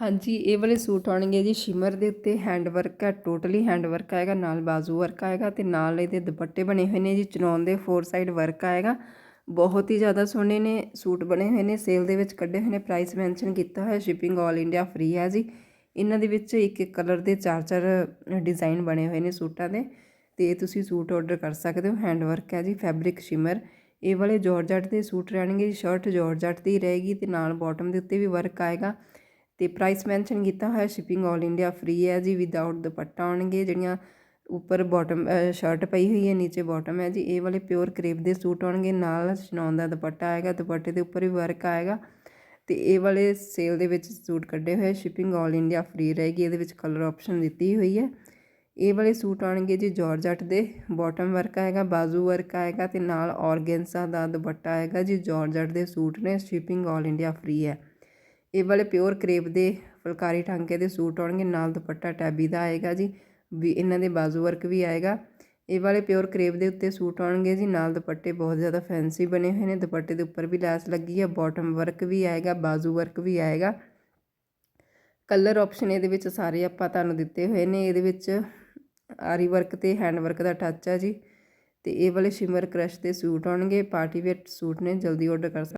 ਹਾਂਜੀ, ਇਹ ਵਾਲੇ ਸੂਟ ਆਉਣਗੇ ਜੀ ਸ਼ਿਮਰ ਦੇ ਉੱਤੇ ਹੈਂਡ ਵਰਕ ਹੈ ਟੋਟਲੀ ਹੈਂਡ ਵਰਕ ਆਏਗਾ, ਨਾਲ ਬਾਜ਼ੂ ਵਰਕ ਆਏਗਾ ਤੇ ਨਾਲ ਇਹਦੇ ਦੁਪੱਟੇ ਬਣੇ ਹੋਏ ਨੇ ਜੀ ਚਨੌਨ ਦੇ ਫੋਰ ਸਾਈਡ ਵਰਕ ਆਏਗਾ। ਬਹੁਤ ਹੀ ਜ਼ਿਆਦਾ ਸੋਹਣੇ ਨੇ ਸੂਟ ਬਣੇ ਹੋਏ ਨੇ ਸੇਲ ਦੇ ਵਿੱਚ ਕੱਢੇ ਹੋਏ ਨੇ ਪ੍ਰਾਈਸ ਮੈਂਸ਼ਨ ਕੀਤਾ ਹੋਇਆ ਸ਼ਿਪਿੰਗ 올 ਇੰਡੀਆ ਫ੍ਰੀ ਹੈ ਜੀ। ਇਹਨਾਂ ਦੇ ਵਿੱਚ ਇੱਕ ਇੱਕ ਕਲਰ ਦੇ ਚਾਰ ਚਾਰ ਡਿਜ਼ਾਈਨ ਬਣੇ ਹੋਏ ਨੇ ਸੂਟਾਂ ਦੇ, ਤੇ ਤੁਸੀਂ ਸੂਟ ਆਰਡਰ ਕਰ ਸਕਦੇ ਹੋ ਹੈਂਡ ਵਰਕ ਹੈ ਜੀ ਫੈਬਰਿਕ ਸ਼ਿਮਰ ਇਹ ਵਾਲੇ ਜਾਰਜਟ ਦੇ ਸੂਟ ਰਹਿਣਗੇ ਸ਼ਰਟ ਜਾਰਜਟ ਦੀ ਰਹੇਗੀ ਤੇ ਨਾਲ ਬਾਟਮ ਦੇ ਉੱਤੇ ਵੀ ਵਰਕ ਆਏਗਾ। ਤੇ ਪ੍ਰਾਈਸ ਮੈਂਸ਼ਨ ਕੀਤਾ ਹੋਇਆ ਸ਼ਿਪਿੰਗ 올 ਇੰਡੀਆ ਫ੍ਰੀ ਹੈ ਜੀ ਵਿਦਆਊਟ ਦੁਪੱਟਾ ਆਉਣਗੇ ਜਿਹੜੀਆਂ ਉੱਪਰ ਬਾਟਮ ਸ਼ਰਟ ਪਈ ਹੋਈ ਹੈ ਨੀਚੇ ਬਾਟਮ ਹੈ ਜੀ ਇਹ ਵਾਲੇ ਪਿਓਰ ਕਰੇਪ ਦੇ ਸੂਟ ਆਉਣਗੇ ਨਾਲ ਸ਼ਨੌਨ ਦਾ ਦੁਪੱਟਾ ਆਏਗਾ ਦੁਪੱਟੇ ਦੇ ਉੱਪਰ ਵੀ ਵਰਕ ਆਏਗਾ ਤੇ ਇਹ ਵਾਲੇ ਸੇਲ ਦੇ ਵਿੱਚ ਸੂਟ ਕੱਢੇ ਹੋਏ ਸ਼ਿਪਿੰਗ 올 ਇੰਡੀਆ ਫ੍ਰੀ ਰਹੇਗੀ ਇਹਦੇ ਵਿੱਚ ਕਲਰ ਆਪਸ਼ਨ ਦਿੱਤੀ ਹੋਈ ਹੈ ਇਹ ਵਾਲੇ ਸੂਟ ਆਣਗੇ ਜੀ ਜਾਰਜਟ ਦੇ ਬਾਟਮ ਵਰਕ ਆਏਗਾ ਬਾਜ਼ੂ ਵਰਕ ਆਏਗਾ ਤੇ ਨਾਲ ਔਰਗੈਂਸਾ ਦਾ ਦੁਪੱਟਾ ਆਏਗਾ ਜੀ ਜਾਰਜਟ ਦੇ ਸੂਟ ਨੇ ਸ਼ਿਪਿੰਗ 올 ਇੰਡੀਆ ਫ੍ਰੀ ਹੈ ਇਹ ਵਾਲੇ ਪਿਓਰ ਕਰੇਪ ਦੇ ਫੁਲਕਾਰੀ ਟਾਂਕੇ ਦੇ ਸੂਟ ਆਉਣਗੇ, ਨਾਲ ਦੁਪੱਟਾ ਟੈਬੀ ਦਾ ਆਏਗਾ ਜੀ, ਵੀ ਇਹਨਾਂ ਦੇ ਬਾਜ਼ੂ ਵਰਕ ਵੀ ਆਏਗਾ। ਇਹ ਵਾਲੇ ਪਿਓਰ ਕਰੇਪ ਦੇ ਉੱਤੇ ਸੂਟ ਆਉਣਗੇ ਜੀ, ਨਾਲ ਦੁਪੱਟੇ ਬਹੁਤ ਜ਼ਿਆਦਾ ਫੈਂਸੀ ਬਣੇ ਹੋਏ ਨੇ, ਦੁਪੱਟੇ ਦੇ ਉੱਪਰ ਵੀ ਲੈਸ ਲੱਗੀ ਹੈ ਬਾਟਮ ਵਰਕ ਵੀ ਆਏਗਾ, ਬਾਜ਼ੂ ਵਰਕ ਵੀ ਆਏਗਾ। ਕਲਰ ਆਪਸ਼ਨ ਇਹਦੇ ਵਿੱਚ ਸਾਰੇ ਆਪਾਂ ਤੁਹਾਨੂੰ ਦਿੱਤੇ ਹੋਏ ਨੇ, ਇਹਦੇ ਵਿੱਚ ਆਰੀ ਵਰਕ ਤੇ ਹੈਂਡ ਵਰਕ ਦਾ ਟੱਚ ਹੈ ਜੀ, ਤੇ ਇਹ ਵਾਲੇ ਸ਼ਿਮਰ ਕ੍ਰਸ਼ ਦੇ ਸੂਟ ਆਉਣਗੇ, ਪਾਰਟੀ ਵੇਅਰ ਸੂਟ ਨੇ, ਜਲਦੀ ਆਰਡਰ ਕਰ